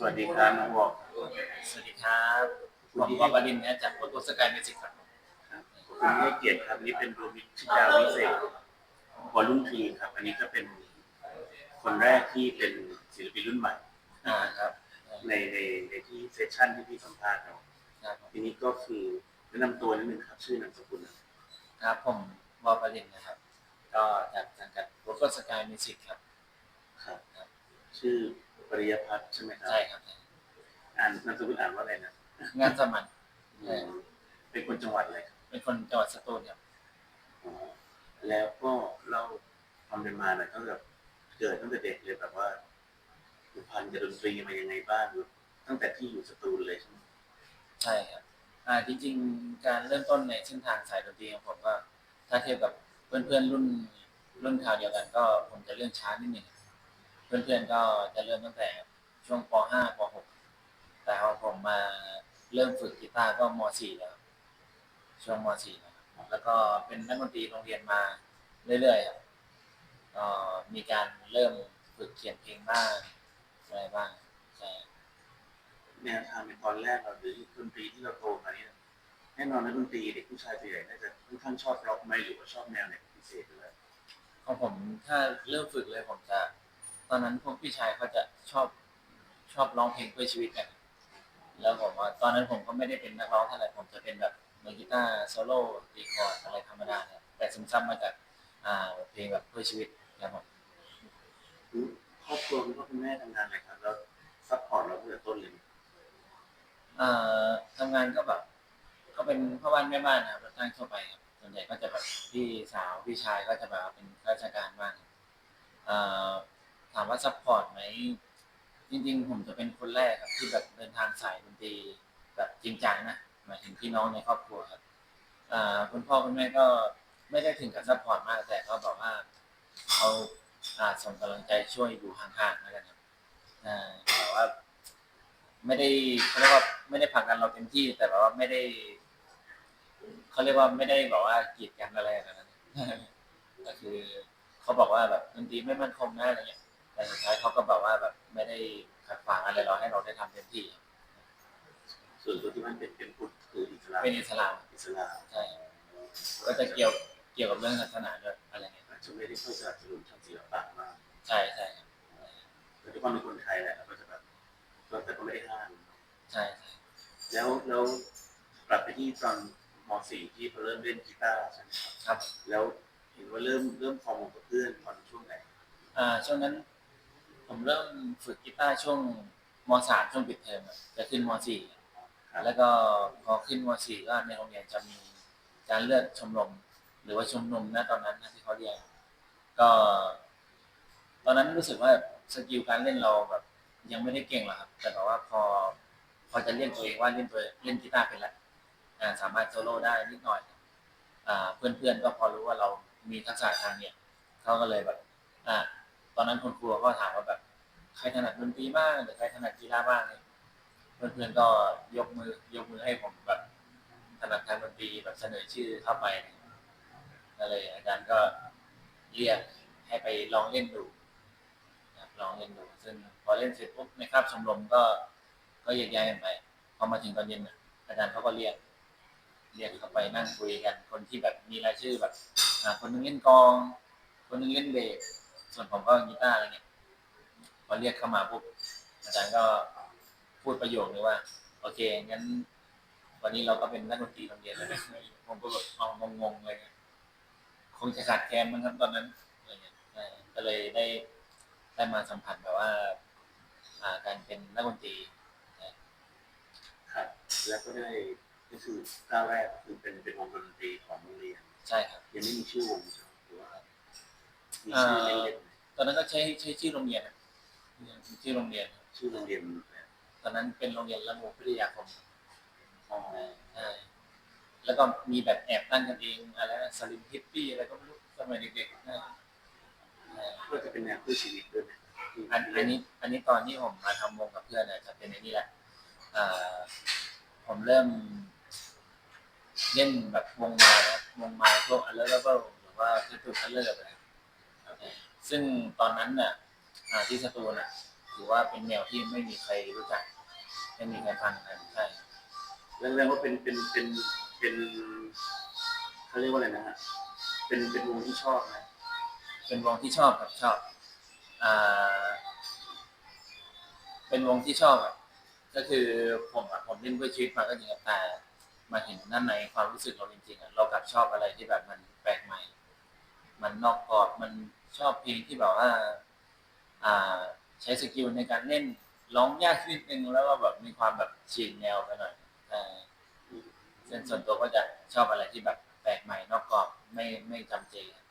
สวัสดีครับน้องวอกสวัสดีครับผมวาบดินทร์นะจากโอโตสกายมิวสิกครับครับขอบคุณที่ให้เกียรติครับอันนี่เป็นดวงวิทยาวิเศษวอลลุ่มทรีครับ อันนี้ก็เป็นคนแรกที่เป็นศิลปินรุ่นใหม่อ่าครับ ในในในที่เซสชั่นที่พี่สัมภาษณ์เราครับผมทีนี้ก็คือแนะนำตัวนิดนึงครับ ชื่อนามสกุลนะครับครับผมวาบดินทร์นะครับ ก็จากสังกัดโอโตสกายมิวสิกครับครับ ครับ ชื่อ ปริยพัฒน์ใช่ไหมครับ ใช่ครับอ่านนามสกุลอ่านว่าอะไรนะงานสมันอืมเป็นคนจังหวัดอะไรครับเป็นคนจังหวัดสตูลครับอ๋อแล้วก็เล่าความเป็นมาหน่อยตั้งแต่เกิดตั้งแต่เด็กเลยแบบว่าผูกพันกับดนตรีมายังไงบ้างตั้งแต่ที่อยู่สตูลเลยใช่ไหมใช่ครับ อ่าจริงๆการเริ่มต้นในเส้นทางสายดนตรีของผมก็ถ้าเทียบกับเพื่อนๆรุ่นรุ่นคราวเดียวกันก็ผมจะเริ่มช้านิดหนึ่ง เพื่อนๆก็จะเริ่มตั้งแต่ช่วงป .5 ป .6 แต่พอผมมาเริ่มฝึกกีตาร์ก็ม .4 แล้ว ช่วงม .4 นะครับแล้วก็เป็นนักดนตรีโรงเรียนมาเรื่อยๆครับก็มีการเริ่มฝึกเขียนเพลงบ้างอะไรบ้างใช่แนวทางในตอนแรกเราหรือดนตรีที่เราโตมาเนี่ยแน่นอนนะดนตรีเด็กผู้ชายส่วนใหญ่น่าจะค่อนข้างชอบร็อกไหมหรือว่าชอบแนวไหนเป็นพิเศษเลยของผมถ้าเริ่มฝึกเลยผมจะ ตอนนั้นพวกพี่ชายเขาจะชอบชอบร้องเพลงเพื่อชีวิตกัน แล้วผมว่าตอนนั้นผมก็ไม่ได้เป็นนักร้องเท่าไหร่ผมจะเป็นแบบมือกีตาร์โซโล่ตีคอร์ดอะไรธรรมดาเนี่ยแต่ซึมซับมาจากอ่าเพลงแบบเพื่อชีวิตครับผมคือครอบครัวคุณพ่อคุณแม่ทำงานอะไรครับแล้วซัพพอร์ตเราตั้งแต่ต้นเลยไหมอ่าทำงานก็แบบก็เป็นพ่อบ้านแม่บ้านนะครับรับจ้างทั่วไปครับส่วนใหญ่ก็จะแบบพี่สาวพี่ชายก็จะแบบว่าเป็นข้าราชการบ้างอ่าถามว่าซัพพอร์ตไหมจริง ๆ ผมจะเป็นคนแรกครับที่แบบเดินทางสายดนตรีแบบจริงจังนะหมายถึงพี่น้องในครอบครัวครับอ่าคุณพ่อคุณแม่ก็ไม่ได้ถึงกับซัพพอร์ตมากแต่ก็บอกว่าเขาอ่าส่งกำลังใจช่วยอยู่ห่างๆแล้วกันครับอ่าแต่ว่า ไม่ได้เขาเรียกว่าไม่ได้ผลักดันเราเต็มที่ แต่แบบว่าไม่ได้เขาเรียกว่าไม่ได้บอกว่ากีดกันอะไรแบบนั้นก็คือเขาบอกว่าแบบดนตรีไม่มั่นคงนะอะไรเงี้ย แต่สุดท้ายเขาก็บอกว่าแบบไม่ได้ขัดขวางอะไรเราให้เราได้ทำเต็มที่ส่วนตัวที่มันเป็นเป็นพุทธคืออิสลามเป็นอิสลามอิสลามใช่ก็จะเกี่ยวเกี่ยวกับเรื่องศาสนาด้วยอะไรเงี้ยอาจจะไม่ได้เข้าสนับสนุนทางศิลปะมากใช่ใช่ครับแต่ทุกคนเป็นคนไทยแหละเราก็จะแบบก็แต่ก็ไม่ได้ห้ามใช่ใช่แล้วแล้วกลับไปที่ตอนม .4 ที่เขาเริ่มเล่นกีตาร์ใช่ไหมครับ ครับ แล้วเห็นว่าเริ่มเริ่มฟอร์มวงกับเพื่อนตอนช่วงไหน อ่าช่วงนั้น ผมเริ่มฝึกกีตาร์ช่วงมสามช่วงปิดเทอมอะจะขึ้นมสี่ครับแล้วก็พอขึ้นม .4 ก็ในโรงเรียนจะมีการเลือกชมรมหรือว่าชมรมนะตอนนั้นนะที่เขาเรียกก็ ตอนนั้นรู้สึกว่าสกิลการเล่นเราแบบ ยังไม่ได้เก่งหรอกครับแต่แบบว่าพอ พอจะเรียกตัวเองว่าเล่นตัวเล่นกีตาร์เป็นแล้วอ่าสามารถโซโล่ได้นิดหน่อยอ่าเพื่อนๆก็พอรู้ว่าเรามีทักษะทางเนี้ยเขาก็เลยแบบ อ่า ตอนนั้นคุณครูก็ถามว่าแบบใครถนัดดนตรีบ้างหรือใครถนัดกีฬาบ้างเนี่ยเพื่อนๆก็ยกมือยกมือให้ผมแบบถนัดทางดนตรีแบบเสนอชื่อเข้าไปก็เลยอาจารย์ก็เรียกให้ไปลองเล่นดูลองเล่นดู ซึ่งพอเล่นเสร็จปุ๊บในคาบชมรมก็ก็แยกย้ายกันไป พอมาถึงตอนเย็นน่ะอาจารย์เขาก็เรียก เรียกเข้าไปนั่งคุยกัน คนที่แบบมีรายชื่อแบบคนหนึงเล่นกอง คนหนึงเล่นเบส ส่วนผมก็กีตาร์อะไรเงี้ยพอเรียกเข้ามาปุ๊บอาจารย์ก็พูดประโยคนึงว่า โอเคงั้น วันนี้เราก็เป็นนักดนตรีโรงเรียนแล้วนะผมก็แบบเอางงๆเลยคงจะขาดแคลนมั้งครับตอนนั้นอะไรเงี้ยใช่ก็เลยได้ได้มาสัมผัสแบบว่าอ่าการเป็นนักดนตรีครับแล้วก็ได้ก็คือก้าวแรกก็คือเป็นเป็นวงดนตรีของโรงเรียน ใช่ครับ ยังไม่มีชื่อวงใช่ไหมหรือว่ามีชื่อเล่นๆไหม ตอนนั้นก็ใช้ใช้ชื่อโรงเรียนอะชื่อโรงเรียน ชื่อโรงเรียนเนี่ยตอนนั้นเป็นโรงเรียนละมูพิทยาคมอ๋อใช่แล้วก็มีแบบแอบตั้งกันเองอะไรนะสลิมฮิปปี้อะไรก็ไม่รู้สมัยเด็กๆนะใช่ก็จะเป็นแนวเพื่อชีวิตด้วยไหมที่อันอันนี้อันนี้ตอนที่ผมมาทำวงกับเพื่อนเนี่ยจะเป็นไอ้นี่แหละอ่าผมเริ่มเล่นแบบวงมาแล้ววงมาพวกอัลเลอร์เบิลหรือว่าคือตุอัลเลอร์ไปแล้ว ซึ่งตอนนั้นน่ะอ่าที่สตูลน่ะคถือว่าเป็นแนวที่ไม่มีใครรู้จักไม่มีใครฟังกันใช่เรื่องว่าเป็นเป็นเป็นเป็นเขาเรียกว่าอะไรนะฮะเป็นเป็นวงที่ชอบนะเป็นวงที่ชอบครับชอบอ่าเป็นวงที่ชอบครับก็คือผมอะผมเล่นเพื่อชีวิตมาก็จริงครับแต่มาเห็นด้านในความรู้สึกเราจริงๆอะเรากลับชอบอะไรที่แบบมันแปลกใหม่ มันนอกกรอบมันชอบเพลงที่แบบว่าอ่า ใช้สกิลในการเล่นร้องยากขึ้นนึงแล้วก็แบบมีความแบบฉีกแนวไปหน่อยแต่ส่วนตัวก็จะชอบอะไรที่แบบแปลกใหม่นอกกรอบไม่ไม่จำเจครับ